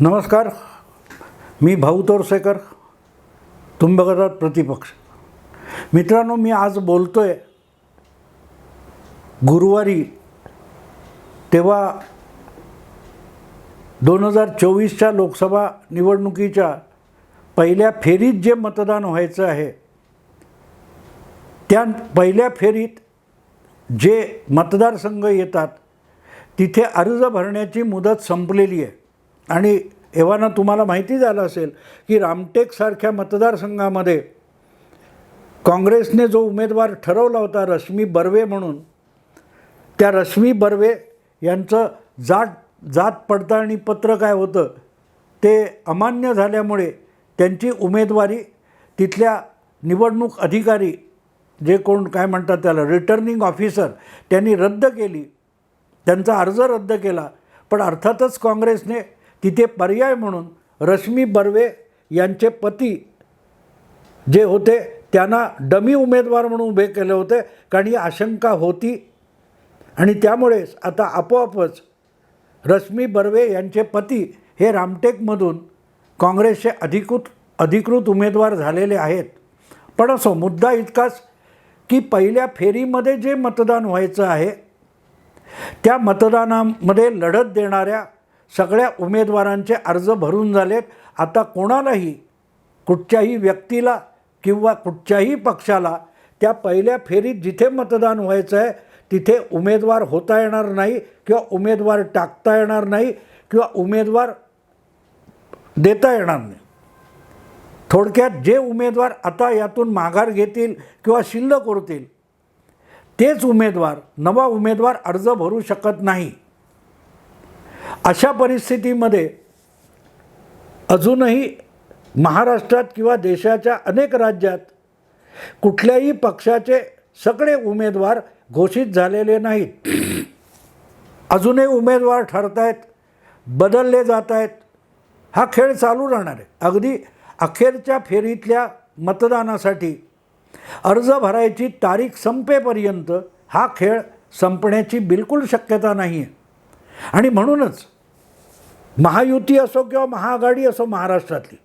नमस्कार. मी भाऊ तोरसेकर तुम्ही बघत आहात प्रतिपक्ष. मित्रांनो मी आज बोलतो आहे गुरुवारी तेव्हा दोन हजार चोवीसच्या लोकसभा निवडणुकीच्या पहिल्या फेरीत जे मतदान व्हायचं आहे त्या पहिल्या फेरीत जे मतदारसंघ येतात तिथे अर्ज भरण्याची मुदत संपलेली आहे. आणि एव्हाना तुम्हाला माहिती झालं असेल की रामटेकसारख्या मतदारसंघामध्ये काँग्रेसने जो उमेदवार ठरवला होता रश्मी बर्वे म्हणून त्या रश्मी बर्वे यांचं जात जात पडताळणी पत्र काय होतं ते अमान्य झाल्यामुळे त्यांची उमेदवारी तिथल्या निवडणूक अधिकारी जे कोण काय म्हणतात त्याला रिटर्निंग ऑफिसर त्यांनी रद्द केली. त्यांचा अर्ज रद्द केला. पण अर्थातच काँग्रेसने तिथे पर्याय म्हणून रश्मी बर्वे यांचे पती जे होते त्यांना डमी उमेदवार म्हणून उभे केले होते. कारण ही आशंका होती. आणि त्यामुळेच आता आपोआपच रश्मी बर्वे यांचे पती हे रामटेकमधून काँग्रेसचे अधिकृत अधिकृत उमेदवार झालेले आहेत. पण असो मुद्दा इतकाच की पहिल्या फेरीमध्ये जे मतदान व्हायचं आहे त्या मतदानामध्ये लढत देणाऱ्या सगळ्या उमेदवारांचे अर्ज भरून झालेत. आता कोणालाही कुठच्याही व्यक्तीला किंवा कुठच्याही पक्षाला त्या पहिल्या फेरीत जिथे मतदान व्हायचं आहे तिथे उमेदवार होता येणार नाही किंवा उमेदवार टाकता येणार नाही किंवा उमेदवार देता येणार नाही. थोडक्यात जे उमेदवार आता यातून माघार घेतील किंवा शिल्लक उरतील तेच उमेदवार नवा उमेदवार अर्ज भरू शकत नाही. अशा परिस्थितीमध्ये अजूनही महाराष्ट्रात किंवा देशाच्या अनेक राज्यात कुठल्याही पक्षाचे सगळे उमेदवार घोषित झालेले नाहीत. अजूनही उमेदवार ठरत आहेत बदलले जात आहेत हा खेळ चालू राहणार आहे. अगदी अखेरच्या फेरीतल्या मतदानासाठी अर्ज भरायची तारीख संपेपर्यंत हा खेळ संपण्याची बिलकुल शक्यता नाही आहे आणि म्हणूनच महायुती असो किंवा महाआघाडी असो महाराष्ट्रातली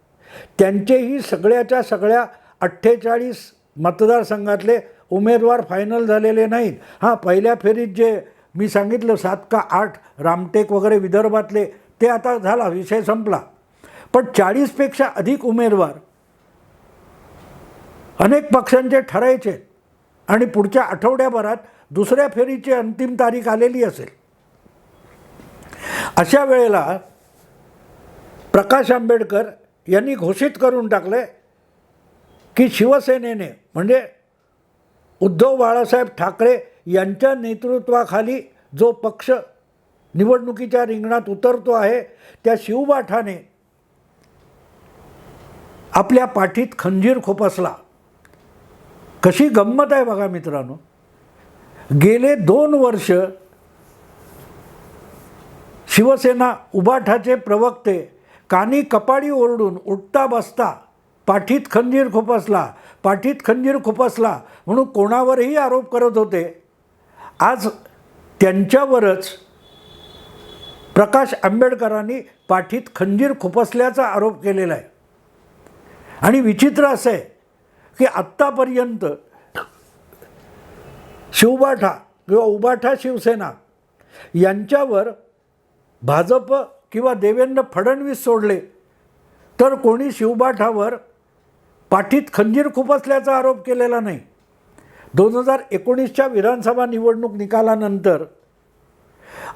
त्यांचेही सगळ्याच्या सगळ्या अठ्ठेचाळीस मतदारसंघातले उमेदवार फायनल झालेले नाहीत. हां पहिल्या फेरीत जे मी सांगितलं सात का आठ रामटेक वगैरे विदर्भातले ते आता झाला विषय संपला. पण चाळीसपेक्षा अधिक उमेदवार अनेक पक्षांचे ठरायचे आणि पुढच्या आठवड्याभरात दुसऱ्या फेरीची अंतिम तारीख आलेली असेल. अशा वेळेला प्रकाश आंबेडकर यांनी घोषित करून टाकले की शिवसेनेने म्हणजे उद्धव बाळासाहेब ठाकरे यांच्या नेतृत्वाखाली जो पक्ष निवडणुकीच्या रिंगणात उतरतो आहे त्या शिवबाठाने आपल्या पाठीत खंजीर खोपसला. कशी गंमत आहे बघा मित्रांनो. गेले दोन वर्ष शिवसेना उबाठाचे प्रवक्ते कानी कपाडी ओरडून उठता बसता पाठीत खंजीर खुपसला पाठीत खंजीर खुपसला म्हणून कोणावरही आरोप करत होते. आज त्यांच्यावरच प्रकाश आंबेडकरांनी पाठीत खंजीर खुपसल्याचा आरोप केलेला आहे. आणि विचित्र असं आहे की आत्तापर्यंत शिवबाठा किंवा उबाठा शिवसेना यांच्यावर भाजप किंवा देवेंद्र फडणवीस सोडले तर कोणी शिवबाठावर पाठीत खंजीर खुपसल्याचा आरोप केलेला नाही. दोन हजार एकोणीसच्या विधानसभा निवडणूक निकालानंतर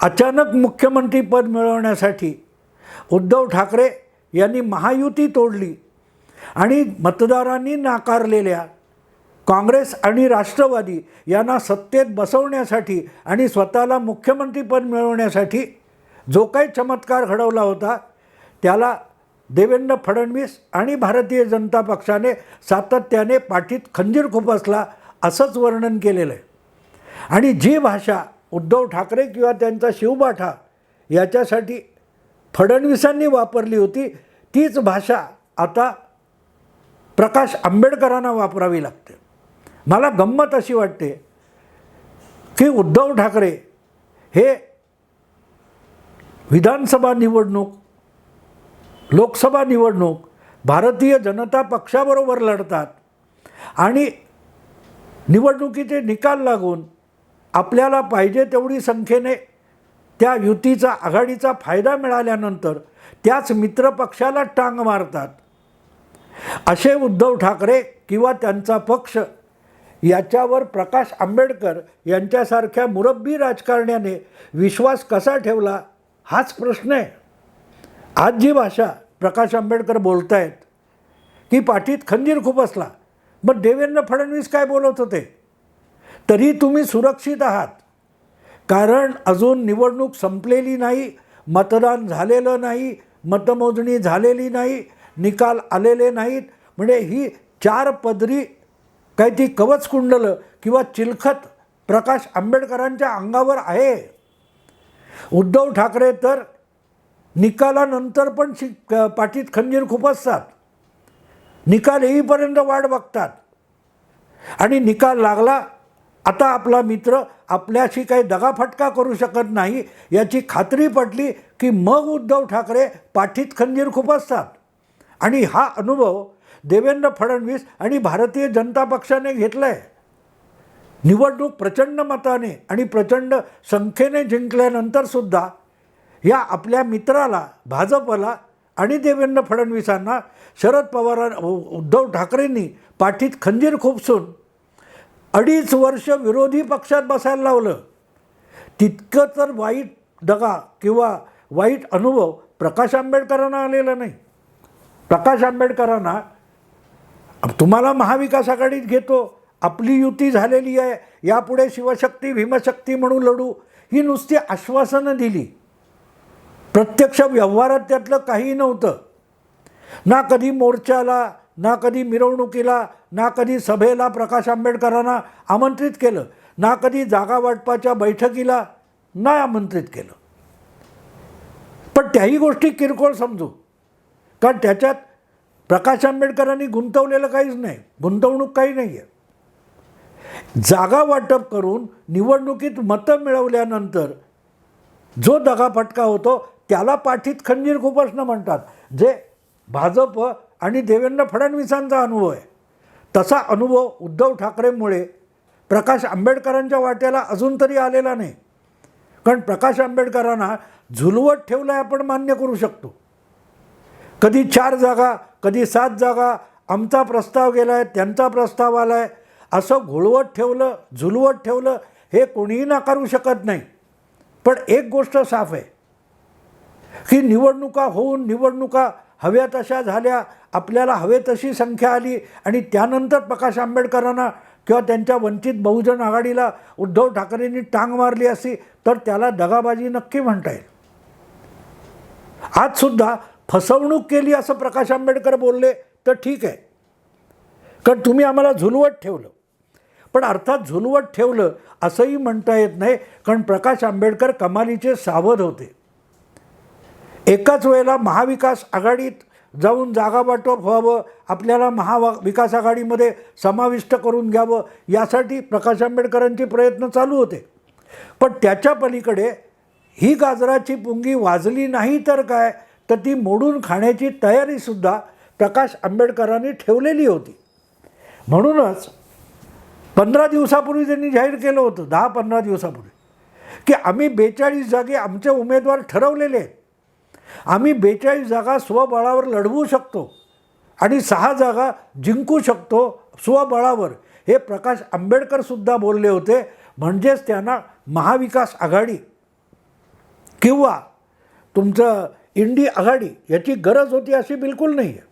अचानक मुख्यमंत्रीपद मिळवण्यासाठी उद्धव ठाकरे यांनी महायुती तोडली आणि मतदारांनी नाकारलेल्या काँग्रेस आणि राष्ट्रवादी यांना सत्तेत बसवण्यासाठी आणि स्वतःला मुख्यमंत्रीपद मिळवण्यासाठी जो काही चमत्कार घडवला होता त्याला देवेंद्र फडणवीस आणि भारतीय जनता पक्षाने सातत्याने पाठीत खंजीर खुपसला असंच वर्णन केलेलं आहे. आणि जी भाषा उद्धव ठाकरे किंवा त्यांचा शिवबाठा याच्यासाठी फडणवीसांनी वापरली होती तीच भाषा आता प्रकाश आंबेडकरांना वापरावी लागते. मला गंमत अशी वाटते की उद्धव ठाकरे हे विधानसभा निवडणूक लोकसभा निवडणूक भारतीय जनता पक्षाबरोबर लढतात आणि निवडणुकीचे निकाल लागून आपल्याला पाहिजे तेवढी संख्येने त्या युतीचा आघाडीचा फायदा मिळाल्यानंतर त्याच मित्रपक्षाला टांग मारतात. असे उद्धव ठाकरे किंवा त्यांचा पक्ष याच्यावर प्रकाश आंबेडकर यांच्यासारख्या मुरब्बी राजकारण्याने विश्वास कसा ठेवला हाच प्रश्न आहे. आज जी भाषा प्रकाश आंबेडकर बोलत आहेत की पाठीत खंजीर खूप असला मग देवेंद्र फडणवीस काय बोलत होते? तरी तुम्ही सुरक्षित आहात. कारण अजून निवडणूक संपलेली नाही मतदान झालेलं नाही मतमोजणी झालेली नाही निकाल आलेले नाहीत. म्हणजे ही चार पदरी काही ती कवच कुंडलं किंवा चिलखत प्रकाश आंबेडकरांच्या अंगावर आहे. उद्धव ठाकरे तर निकालानंतर पण शि पाठीत खंजीर खूप असतात. निकाल येईपर्यंत वाट बघतात. आणि निकाल लागला आता आपला मित्र आपल्याशी काही दगाफटका करू शकत नाही याची खात्री पटली की मग उद्धव ठाकरे पाठीत खंजीर खूप असतात. आणि हा अनुभव देवेंद्र फडणवीस आणि भारतीय जनता पक्षाने घेतला आहे निवडणूक प्रचंड मताने आणि प्रचंड संख्येने जिंकल्यानंतरसुद्धा या आपल्या मित्राला भाजपला आणि देवेंद्र फडणवीसांना शरद पवार उद्धव ठाकरेंनी पाठीत खंजीर खुपसून अडीच वर्ष विरोधी पक्षात बसायला लावलं. तितकं तर वाईट दगा किंवा वाईट अनुभव प्रकाश आंबेडकरांना आलेला नाही. प्रकाश आंबेडकरांना तुम्हाला महाविकास आघाडीत घेतो आपली युती झालेली आहे. यापुढे शिवशक्ती भीमशक्ती म्हणून लढू. ही नुसती आश्वासनं दिली. प्रत्यक्ष व्यवहारात त्यातलं काही नव्हतं. ना कधी मोर्चाला ना कधी मिरवणुकीला ना कधी सभेला प्रकाश आंबेडकरांना आमंत्रित केलं. ना कधी जागा वाटपाच्या बैठकीला नाही आमंत्रित केलं. पण त्याही गोष्टी किरकोळ समजू. कारण त्याच्यात प्रकाश आंबेडकरांनी गुंतवलेलं काहीच नाही. गुंतवणूक काही नाही आहे जागा वाटप करून निवडणुकीत मतं मिळवल्यानंतर जो दगाफटका होतो त्याला पाठीत खंजीर खुपसणं म्हणतात जे भाजप आणि देवेंद्र फडणवीसांचा अनुभव आहे. तसा अनुभव उद्धव ठाकरेंमुळे प्रकाश आंबेडकरांच्या वाट्याला अजून तरी आलेला नाही. कारण प्रकाश आंबेडकरांना झुलवत ठेवलं आहे आपण मान्य करू शकतो. कधी चार जागा कधी सात जागा आमचा प्रस्ताव गेला आहे त्यांचा प्रस्ताव आला आहे असं घोळवत ठेवलं झुलवत ठेवलं हे कोणीही नाकारू शकत नाही. पण एक गोष्ट साफ आहे की निवडणुका होऊन निवडणुका हव्या तशा झाल्या आपल्याला हवे तशी संख्या आली आणि त्यानंतर प्रकाश आंबेडकरांना किंवा त्यांच्या वंचित बहुजन आघाडीला उद्धव ठाकरेंनी टांग मारली असती तर त्याला दगाबाजी नक्की म्हणता येईल. आजसुद्धा फसवणूक केली असं प्रकाश आंबेडकर बोलले तर ठीक आहे. कारण तुम्ही आम्हाला झुलवत ठेवलं. पण अर्थात झुलवत ठेवलं असंही म्हणता येत नाही कारण प्रकाश आंबेडकर कमालीचे सावध होते. एकाच वेळेला महाविकास आघाडीत जाऊन जागा वाटप व्हावं आपल्याला महावा विकास आघाडीमध्ये समाविष्ट करून घ्यावं यासाठी प्रकाश आंबेडकरांचे प्रयत्न चालू होते. पण त्याच्या पलीकडे ही गाजराची पुंगी वाजली नाही तर काय तर ती मोडून खाण्याची तयारीसुद्धा प्रकाश आंबेडकरांनी ठेवलेली होती. म्हणूनच पंधरा दिवसापूर्वी त्यांनी जाहीर केलं होतं दहा पंधरा दिवसापूर्वी. की आम्ही बेचाळीस जागे आमचे उमेदवार ठरवलेले आहेत. आम्ही बेचाळीस जागा स्वबळावर लढवू शकतो आणि सहा जागा जिंकू शकतो स्वबळावर. हे प्रकाश आंबेडकरसुद्धा बोलले होते म्हणजेच त्यांना महाविकास आघाडी किंवा तुमचं इंडी आघाडी याची गरज होती अशी बिलकुल नाही आहे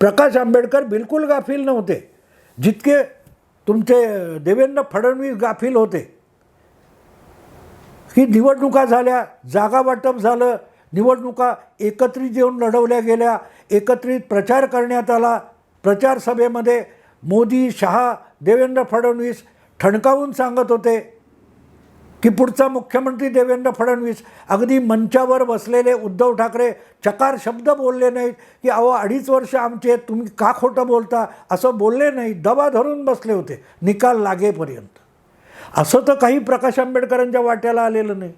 प्रकाश आंबेडकर बिलकुल गाफील नव्हते. जितके तुमचे देवेंद्र फडणवीस गाफील होते. की निवडणुका झाल्या जागा वाटप झालं निवडणुका एकत्रित येऊन लढवल्या गेल्या एकत्रित प्रचार करण्यात आला. प्रचारसभेमध्ये मोदी शहा देवेंद्र फडणवीस ठणकावून सांगत होते की पुढचा मुख्यमंत्री देवेंद्र फडणवीस अगदी मंचावर बसलेले उद्धव ठाकरे चकार शब्द बोलले नाहीत की अहो अडीच वर्ष आमचे आहेत, तुम्ही का खोटं बोलता? असं बोलले नाही दबा धरून बसले होते निकाल लागेपर्यंत. असं तर काही प्रकाश आंबेडकरांच्या वाट्याला आलेलं नाही.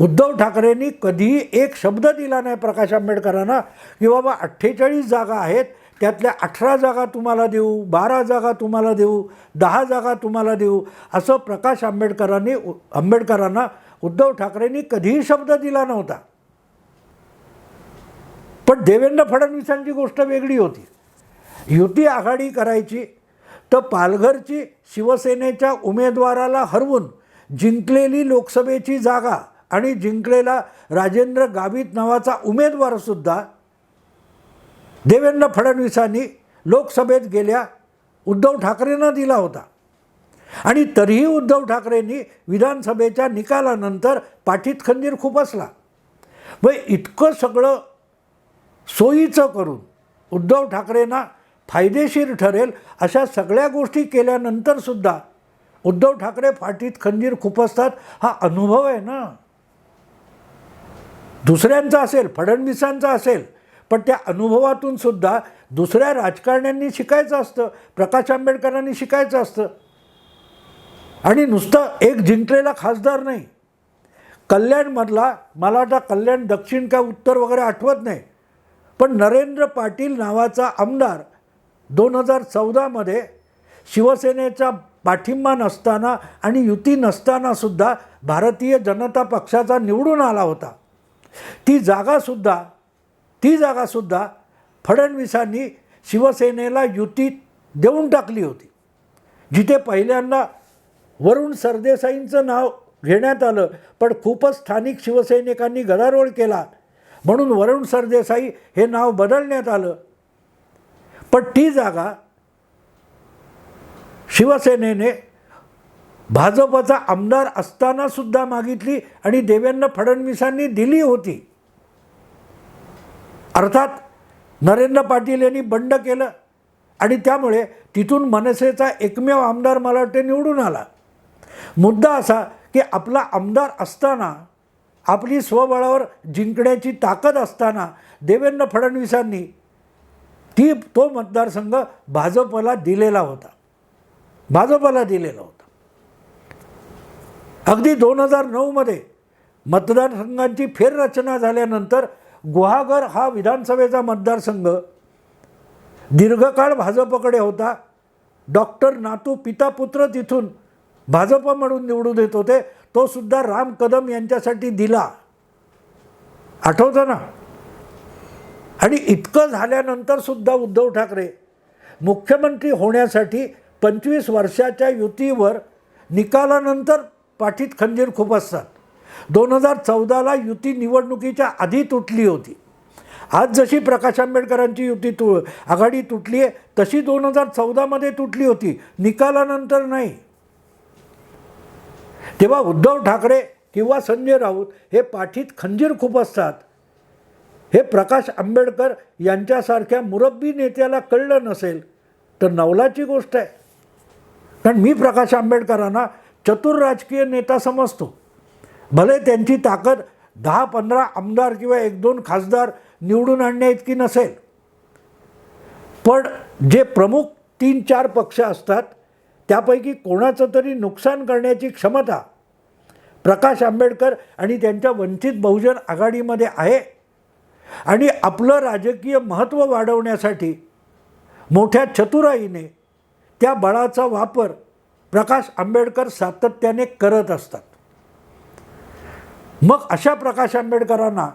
उद्धव ठाकरेंनी कधीही एक शब्द दिला नाही प्रकाश आंबेडकरांना की बाबा अठ्ठेचाळीस जागा आहेत त्यातल्या अठरा जागा तुम्हाला देऊ बारा जागा तुम्हाला देऊ दहा जागा तुम्हाला देऊ असं प्रकाश आंबेडकरांनी आंबेडकरांना उद्धव ठाकरेंनी कधीही शब्द दिला नव्हता. पण देवेंद्र फडणवीसांची गोष्ट वेगळी होती. युती आघाडी करायची तर पालघरची शिवसेनेच्या उमेदवाराला हरवून जिंकलेली लोकसभेची जागा आणि जिंकलेला राजेंद्र गावित नावाचा उमेदवारसुद्धा देवेंद्र फडणवीसांनी लोकसभेत गेल्या उद्धव ठाकरेंना दिला होता. आणि तरीही उद्धव ठाकरेंनी विधानसभेच्या निकालानंतर पाठीत खंजीर खुपसला मग इतकं सगळं सोयीचं करून उद्धव ठाकरेंना फायदेशीर ठरेल अशा सगळ्या गोष्टी केल्यानंतरसुद्धा उद्धव ठाकरे फाटीत खंजीर खुपसतात हा अनुभव आहे ना. दुसऱ्यांचा असेल फडणवीसांचा असेल पण त्या अनुभवातून सुद्धा दुसऱ्या राजकारण्यांनी शिकायचं असतं प्रकाश आंबेडकरांनी शिकायचं असतं. आणि नुसतं एक जिंकलेला खासदार नाही. कल्याणमधला मला आता कल्याण दक्षिण का उत्तर वगैरे आठवत नाही. पण नरेंद्र पाटील नावाचा आमदार दोन हजार चौदामध्ये शिवसेनेचा पाठिंबा नसताना आणि युती नसतानासुद्धा भारतीय जनता पक्षाचा निवडून आला होता. ती जागासुद्धा ती जागासुद्धा फडणवीसांनी शिवसेनेला युतीत देऊन टाकली होती. जिथे पहिल्यांदा वरुण सरदेसाईंचं नाव घेण्यात आलं पण खूपच स्थानिक शिवसैनिकांनी गदारोळ केला. म्हणून वरुण सरदेसाई हे नाव बदलण्यात आलं. पण ती जागा शिवसेनेने भाजपचा आमदार असतानासुद्धा मागितली आणि देवेंद्र फडणवीसांनी दिली होती. अर्थात नरेंद्र पाटील यांनी बंड केलं आणि त्यामुळे तिथून मनसेचा एकमेव आमदार मला वाटते निवडून आला. मुद्दा असा की आपला आमदार असताना आपली स्वबळावर जिंकण्याची ताकद असताना देवेंद्र फडणवीसांनी ती तो मतदारसंघ भाजपला दिलेला होता. भाजपला दिलेला होता. अगदी दोन हजार नऊमध्ये मतदारसंघांची फेररचना झाल्यानंतर गुहागर हा विधानसभेचा मतदारसंघ. दीर्घकाळ भाजपकडे होता. डॉक्टर नातू पिता पुत्र तिथून भाजप म्हणून निवडून येत होते. तो सुद्धा राम कदम यांच्यासाठी दिला. आठवतं ना? आणि इतकं झाल्यानंतर सुद्धा उद्धव ठाकरे मुख्यमंत्री होण्यासाठी पंचवीस वर्षाच्या युतीवर निकालानंतर पाठीत खंजीर खुपसतात दोन हजार चौदाला युती निवडणुकीच्या आधी तुटली होती. आज जशी प्रकाश आंबेडकरांची युती तु आघाडी तुटली आहे तशी दोन हजार चौदामध्ये तुटली होती. निकालानंतर नाही. तेव्हा उद्धव ठाकरे किंवा संजय राऊत हे पाठीत खंजीर खूप असतात. हे प्रकाश आंबेडकर यांच्यासारख्या मुरब्बी नेत्याला कळलं नसेल तर नवलाची गोष्ट आहे. कारण मी प्रकाश आंबेडकरांना चतुर राजकीय नेता समजतो. भले त्यांची ताकद दहा पंधरा आमदार किंवा एक दोन खासदार निवडून आणण्या इतकी नसेल. पण जे प्रमुख तीन चार पक्ष असतात त्यापैकी कोणाचं तरी नुकसान करण्याची क्षमता प्रकाश आंबेडकर आणि त्यांच्या वंचित बहुजन आघाडीमध्ये आहे. आणि आपलं राजकीय महत्त्व वाढवण्यासाठी मोठ्या चतुराईने त्या बळाचा वापर प्रकाश आंबेडकर सातत्याने करत असतात. मग अशा प्रकाश आंबेडकरांना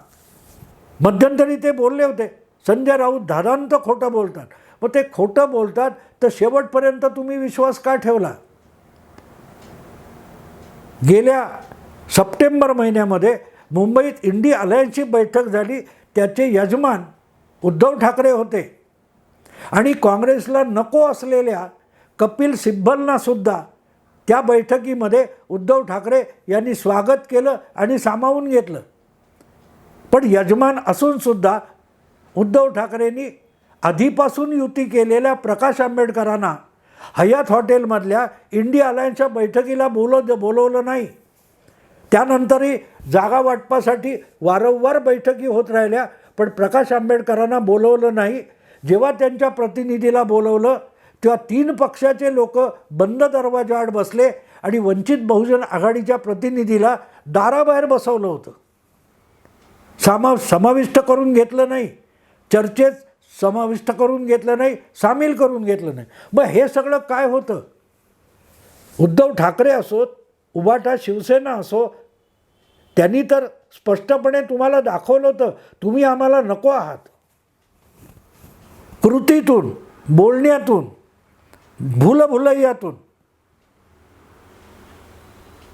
मध्यंतरी ते बोलले होते संजय राऊत दादांत खोटं बोलतात. मग ते खोटं बोलतात तर शेवटपर्यंत तुम्ही विश्वास का ठेवला? गेल्या सप्टेंबर महिन्यामध्ये मुंबईत इंडी अलायन्सची बैठक झाली त्याचे यजमान उद्धव ठाकरे होते. आणि काँग्रेसला नको असलेल्या कपिल सिब्बलनासुद्धा त्या बैठकीमध्ये उद्धव ठाकरे यांनी स्वागत केलं आणि सामावून घेतलं. पण यजमान असूनसुद्धा उद्धव ठाकरेंनी आधीपासून युती केलेल्या प्रकाश आंबेडकरांना हयात हॉटेलमधल्या इंडिया अलायन्सच्या बैठकीला बोलव बोलवलं नाही. त्यानंतरही जागा वाटपासाठी वारंवार बैठकी होत राहिल्या पण प्रकाश आंबेडकरांना बोलवलं नाही. जेव्हा त्यांच्या प्रतिनिधीला बोलवलं तेव्हा तीन पक्षाचे लोक बंद दरवाजाआड बसले आणि वंचित बहुजन आघाडीच्या प्रतिनिधीला दाराबाहेर बसवलं होतं. सामा समाविष्ट करून घेतलं नाही. चर्चेत समाविष्ट करून घेतलं नाही सामील करून घेतलं नाही. मग हे सगळं काय होतं? उद्धव ठाकरे असोत उभाटा शिवसेना असो त्यांनी तर स्पष्टपणे तुम्हाला दाखवलं होतं तुम्ही आम्हाला नको आहात. कृतीतून बोलण्यातून भूलभुलैयातून.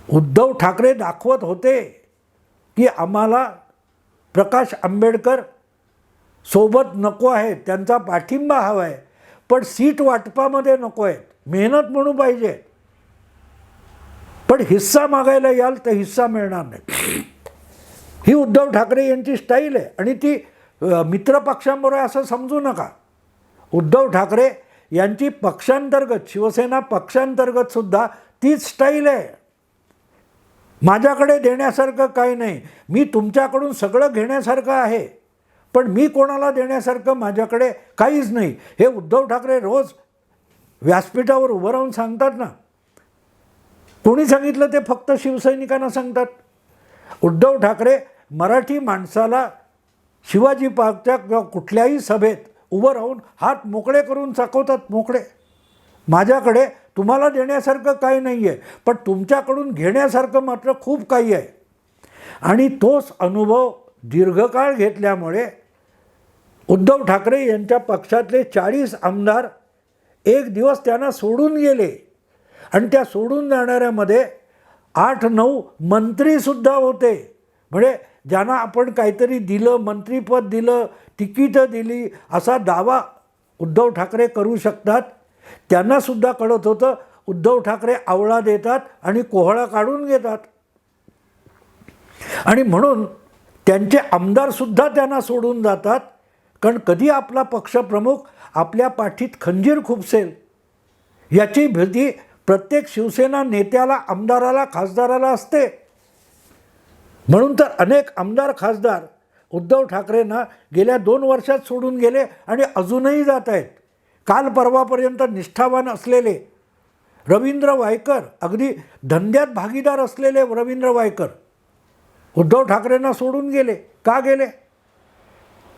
उद्धव ठाकरे दाखवत होते की आम्हाला प्रकाश आंबेडकर सोबत नको आहे त्यांचा पाठिंबा हवा आहे पण सीट वाटपामध्ये नको आहेत. मेहनत म्हणू पाहिजे. पण हिस्सा मागायला याल तर हिस्सा मिळणार नाही. ही उद्धव ठाकरे यांची स्टाईल आहे आणि ती मित्रपक्षांबरोबर असं समजू नका. उद्धव ठाकरे यांची पक्षांतर्गत शिवसेना पक्षांतर्गत सुद्धा तीच स्टाईल आहे. माझ्याकडे देण्यासारखं काही नाही. मी तुमच्याकडून सगळं घेण्यासारखं आहे. पण मी कोणाला देण्यासारखं माझ्याकडे काहीच नाही. हे उद्धव ठाकरे रोज व्यासपीठावर उभं राहून सांगतात ना. कोणी सांगितलं ते फक्त शिवसैनिकांना सांगतात. उद्धव ठाकरे मराठी माणसाला शिवाजी पार्कच्या किंवा कुठल्याही सभेत उभं राहून हात मोकळे करून चाकवतात मोकळे. माझ्याकडे तुम्हाला देण्यासारखं काही नाही आहे पण तुमच्याकडून घेण्यासारखं मात्र खूप काही आहे. आणि तोच अनुभव दीर्घकाळ घेतल्यामुळे उद्धव ठाकरे यांच्या पक्षातले चाळीस आमदार एक दिवस त्यांना सोडून गेले. आणि त्या सोडून जाणाऱ्यामध्ये आठ नऊ मंत्रीसुद्धा होते. म्हणजे ज्यांना आपण काहीतरी दिलं मंत्रीपद दिलं तिकीटं दिली असा दावा उद्धव ठाकरे करू शकतात? त्यांनासुद्धा कळत होतं उद्धव ठाकरे आवळा देतात आणि कोहळा काढून घेतात. आणि म्हणून त्यांचे आमदारसुद्धा त्यांना सोडून जातात कारण कधी आपला पक्षप्रमुख आपल्या पाठीत खंजीर खुपसेल? याची भीती प्रत्येक शिवसेना नेत्याला आमदाराला खासदाराला असते. म्हणून तर अनेक आमदार खासदार उद्धव ठाकरेंना गेल्या दोन वर्षात सोडून गेले आणि अजूनही जात आहेत. काल परवापर्यंत निष्ठावान असलेले रवींद्र वायकर अगदी धंद्यात भागीदार असलेले रवींद्र वायकर उद्धव ठाकरेंना सोडून गेले. का गेले?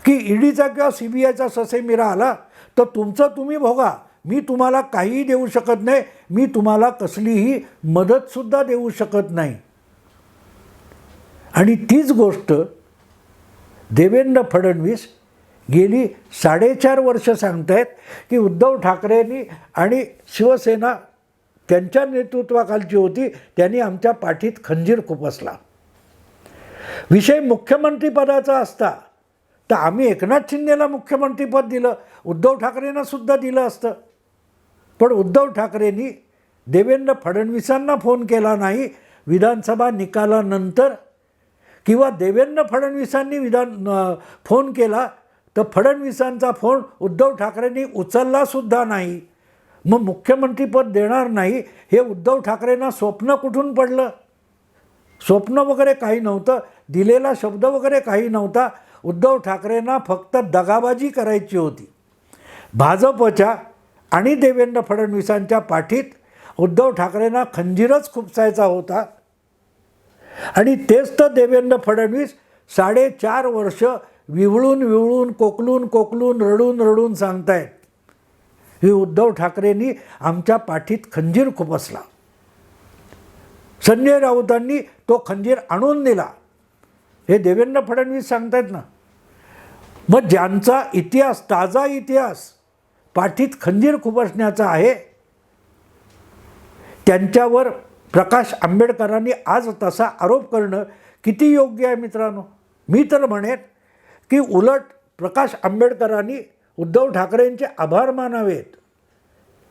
की ईडीचा किंवा सी बी आयचा ससे मिरा आला तर तुमचं तुम्ही भोगा. मी तुम्हाला काहीही देऊ शकत नाही. मी तुम्हाला कसलीही मदतसुद्धा देऊ शकत नाही. आणि तीच गोष्ट देवेंद्र फडणवीस गेली साडेचार वर्ष सांगतायत की उद्धव ठाकरेंनी आणि शिवसेना त्यांच्या नेतृत्वाखालची होती त्यांनी आमच्या पाठीत खंजीर खुपसला. विषय मुख्यमंत्रीपदाचा असता तर आम्ही एकनाथ शिंदेला मुख्यमंत्रीपद दिलं उद्धव ठाकरेंना सुद्धा दिलं असतं. पण उद्धव ठाकरेंनी देवेंद्र फडणवीसांना फोन केला नाही विधानसभा निकालानंतर किंवा देवेंद्र फडणवीसांनी विधान फोन केला तर फडणवीसांचा फोन उद्धव ठाकरेंनी उचललासुद्धा नाही. मग मुख्यमंत्रीपद देणार नाही हे उद्धव ठाकरेंना स्वप्न कुठून पडलं? स्वप्न वगैरे काही नव्हतं दिलेला शब्द वगैरे काही नव्हता. उद्धव ठाकरेंना फक्त दगाबाजी करायची होती. भाजपच्या आणि देवेंद्र फडणवीसांच्या पाठीत उद्धव ठाकरेंना खंजीरच खुपसायचा होता. आणि तेच तर देवेंद्र फडणवीस साडेचार वर्ष विवळून विवळून कोकलून कोकलून रडून रडून सांगतायत. हे उद्धव ठाकरेंनी आमच्या पाठीत खंजीर खुपसला संजय राऊतांनी तो खंजीर आणून दिला. हे देवेंद्र फडणवीस सांगतायत ना. मग ज्यांचा इतिहास ताजा इतिहास पाठीत खंजीर खुपसण्याचा आहे त्यांच्यावर प्रकाश आंबेडकरांनी आज तसा आरोप करणं किती योग्य आहे मित्रांनो? मी तर म्हणेन की उलट प्रकाश आंबेडकरांनी उद्धव ठाकरेंचे आभार मानावेत.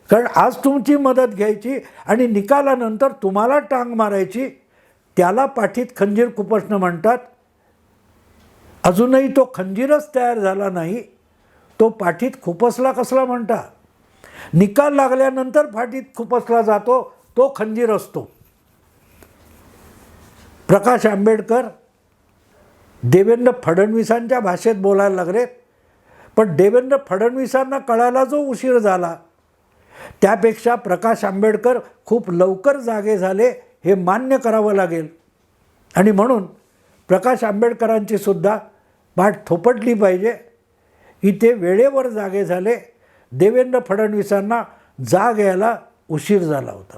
कारण आज तुमची मदत घ्यायची आणि निकालानंतर तुम्हाला टांग मारायची त्याला पाठीत खंजीर कुपसणं म्हणतात. अजूनही तो खंजीरच तयार झाला नाही तो पाठीत खुपसला कसला म्हणता? निकाल लागल्यानंतर पाठीत खुपसला जातो तो खंजीर असतो. प्रकाश आंबेडकर देवेंद्र फडणवीसांच्या भाषेत बोलायला लागले. पण देवेंद्र फडणवीसांना कळायला जो उशीर झाला त्यापेक्षा प्रकाश आंबेडकर खूप लवकर जागे झाले हे मान्य करावं लागेल. आणि म्हणून प्रकाश आंबेडकरांची सुद्धा पाठ थोपटली पाहिजे. इथे वेळेवर जागे झाले. देवेंद्र फडणवीसांना जाग यायला उशीर झाला होता.